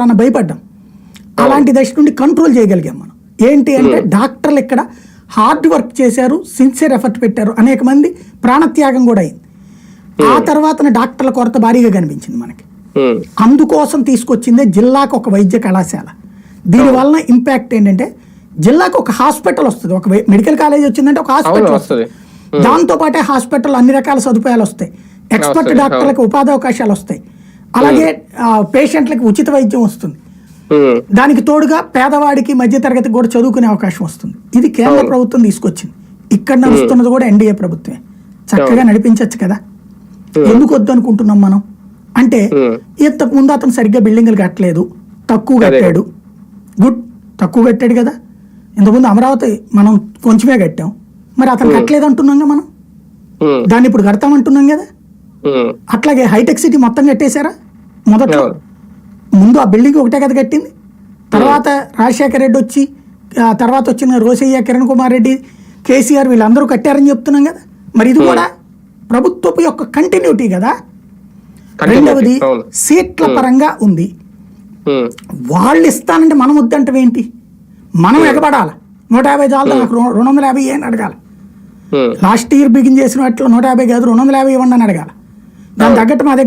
అన్న భయపడ్డాం. అలాంటి దశ నుండి కంట్రోల్ చేయగలిగాం మనం. ఏంటి అంటే డాక్టర్లు ఇక్కడ హార్డ్ వర్క్ చేశారు సిన్సియర్ ఎఫర్ట్ పెట్టారు అనేక మంది ప్రాణత్యాగం కూడా అయింది. ఆ తర్వాత డాక్టర్ల కొరత భారీగా కనిపించింది మనకి. అందుకోసం తీసుకొచ్చిందే జిల్లాకు ఒక వైద్య కళాశాల. దీని వలన ఇంపాక్ట్ ఏంటంటే జిల్లాకు ఒక హాస్పిటల్ వస్తుంది. ఒక మెడికల్ కాలేజ్ వచ్చిందంటే ఒక హాస్పిటల్ వస్తుంది. దాంతో పాటే హాస్పిటల్ అన్ని రకాల సదుపాయాలు వస్తాయి. ఎక్స్పర్ట్ డాక్టర్లకు ఉపాధి అవకాశాలు వస్తాయి. అలాగే పేషెంట్లకు ఉచిత వైద్యం వస్తుంది. దానికి తోడుగా పేదవాడికి మధ్యతరగతికి కూడా చదువుకునే అవకాశం వస్తుంది. ఇది కేంద్ర ప్రభుత్వం తీసుకొచ్చింది. ఇక్కడ నడుస్తున్నది కూడా ఎన్డీఏ ప్రభుత్వమే. చక్కగా నడిపించవచ్చు కదా? ఎందుకు వద్దు అనుకుంటున్నాం మనం? అంటే. ఇంతకు ముందు అతను సరిగ్గా బిల్డింగ్లు కట్టలేదు. తక్కువ. కట్టాడు. గుడ్. తక్కువ కట్టాడు కదా? ఇంతకుముందు అమరావతి మనం కొంచెమే కట్టాం. మరి అతను కట్టలేదు అంటున్నాం మనం? దాన్ని ఇప్పుడు కడతామంటున్నాం కదా? అట్లాగే హైటెక్ సిటీ మొత్తం కట్టేశారా? మొదట్లో అవును. ముందు ఆ బిల్డింగ్ ఒకటే కదా కట్టింది? తర్వాత రాజశేఖర రెడ్డి వచ్చి తర్వాత వచ్చిన రోసయ్య కిరణ్ కుమార్ రెడ్డి కేసీఆర్ వీళ్ళందరూ కట్టారని చెప్తున్నాం కదా? మరి ఇది కూడా ప్రభుత్వపు యొక్క కంటిన్యూటీ కదా? రెండవది. సీట్ల పరంగా ఉంది. వాళ్ళు ఇస్తానంటే మనం వద్దంటే ఏంటి? మనం ఎగబడాలి? నూట యాభై చాలు నాకు రెండు వందల యాభై అని అడగాలి. లాస్ట్ ఇయర్ బిగిన్ చేసిన వాటిలో నూట యాభై కాదు రెండు వందల యాభై ఇవ్వండి అని అడగాలి? దాని తగ్గట్టు మా దగ్గర